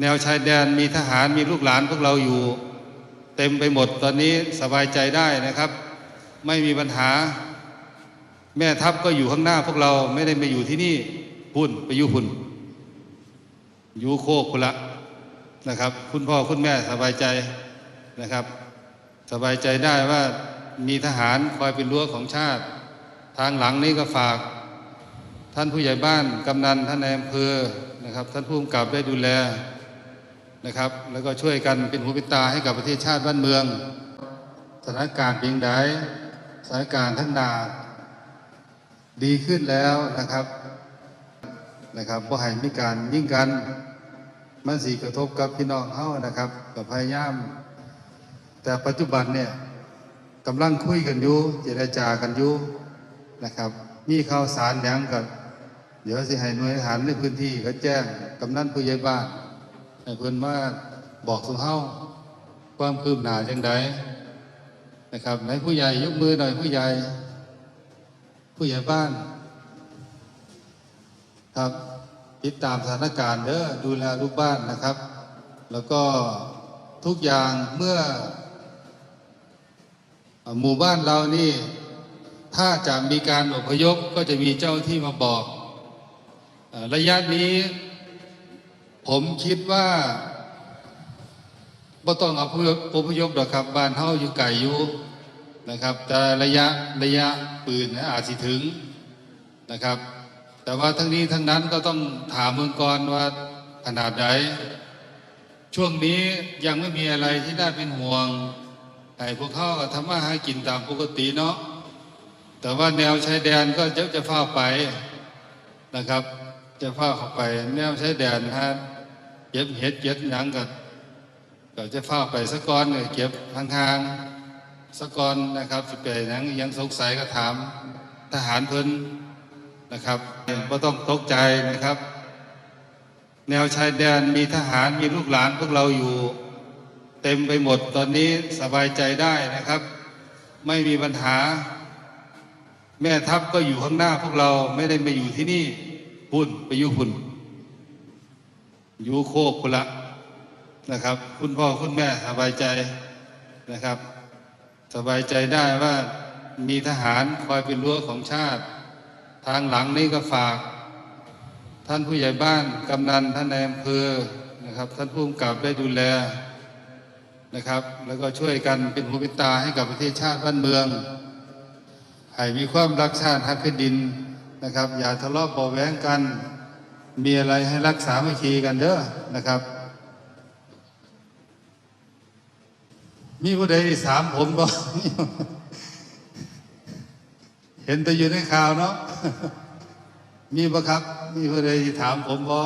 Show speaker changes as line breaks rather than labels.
แนวชายแดนมีทหารมีลูกหลานพวกเราอยู่ เต็มไปหมดตอนนี้สบายใจได้นะครับ ไม่มีปัญหา แม่ทัพก็อยู่ข้างหน้าพวกเราไม่ได้มาอยู่ที่นี่พุ่นไปอยู่พุ่นอยู่โคกคุณละนะครับ คุณพ่อคุณแม่สบายใจนะครับ สบายใจได้ว่ามีทหารคอยเป็นรั้วของชาติ ทางหลังนี้ก็ฝาก ท่านผู้ใหญ่บ้านกำนันท่านนายอำเภอนะครับ ท่านผู้กำกับได้ดูแล นะครับ แล้วก็ช่วยกันเป็นหูเป็นตาให้กับประเทศชาติบ้านเมือง สถานการณ์เพียงใดสถานการณ์ทั้งนาดีขึ้นแล้วนะครับนะครับก็ให้มีการยิ่งกันมันสีกระทบกับพี่น้องเขานะครับกับพยายาม แต่ปัจจุบันเนี่ยกำลังคุยกันอยู่เจรจากันอยู่นะครับ มีข่าวสารหยังกันเดี๋ยวสิให้หน่วยทหารในพื้นที่ก็แจ้งกำนันผู้ใหญ่บ้าน ให้เพิ่อนมาบอกสุเฮาความคืบหน้าจังใดนะครับไหนผู้ใหญ่ยกมือหน่อยผู้ใหญ่ ผู้ใหญ่บ้าน ครับติดตามสถานการณ์เด้อดูแลลูกบ้านนะครับ แล้วก็ทุกอย่างเมื่อ หมู่บ้านเรานี่ ถ้าจะมีการอพยพก็จะมีเจ้าที่มาบอก ระยะนี้ ผมคิดว่าบ่ต้องเอพยพอพยพหรอกครับบ้านเฮาอยู่ไกลอยู่นะครับ แต่ระยะระยะปืนนะอาจสิถึงนะครับ แต่ว่าทั้งนี้ทั้งนั้นก็ต้องถามเมืองกรว่าขนาดไหนช่วงนี้ยังไม่มีอะไรที่น่าเป็นห่วงแต่พวกเขาก็ทำมาหากินตามปกติเนาะแต่ว่าแนวชายแดนก็จะจะเฝ้าไปนะครับ จะเฝ้าเขาไปแนวชายแดนฮะเก็บเห็ดเก็บหยังก็ก็จะเฝ้าไปสะกอนเนี่ยเก็บห่างๆสะก้อนนะครับสิไปหยังยังสงสัยก็ถามทหารเพิ่นนะครับก็ต้องตกใจนะครับ แนวชายแดนมีทหารมีลูกหลานพวกเราอยู่ เต็มไปหมดตอนนี้สบายใจได้นะครับ ไม่มีปัญหา แม่ทัพก็อยู่ข้างหน้าพวกเราไม่ได้มาอยู่ที่นี่ พุ่นไปอยู่พุ่นอยู่โคกคุละนะครับ คุณพ่อคุณแม่สบายใจนะครับ สบายใจได้ว่ามีทหารคอยเป็นรั้วของชาติ ทางหลังนี้ก็ฝาก ท่านผู้ใหญ่บ้านกำนันท่านนายอำเภอนะครับ ท่านผู้กำกับได้ดูแลนะครับ แล้วก็ช่วยกันเป็นหูเป็นตาให้กับประเทศชาติบ้านเมืองให้มีความรักชาติฮักแผ่นดิน นะครับ อย่าทะเลาะเบาแหวงกัน มีอะไรให้รักษาไม่คีกันเด้อนะครับ มีผู้ใดถามผมบ่เห็นแต่อยู่ในข่าวเนาะมีบ่ครับ มีผู้ใดถามผมบ่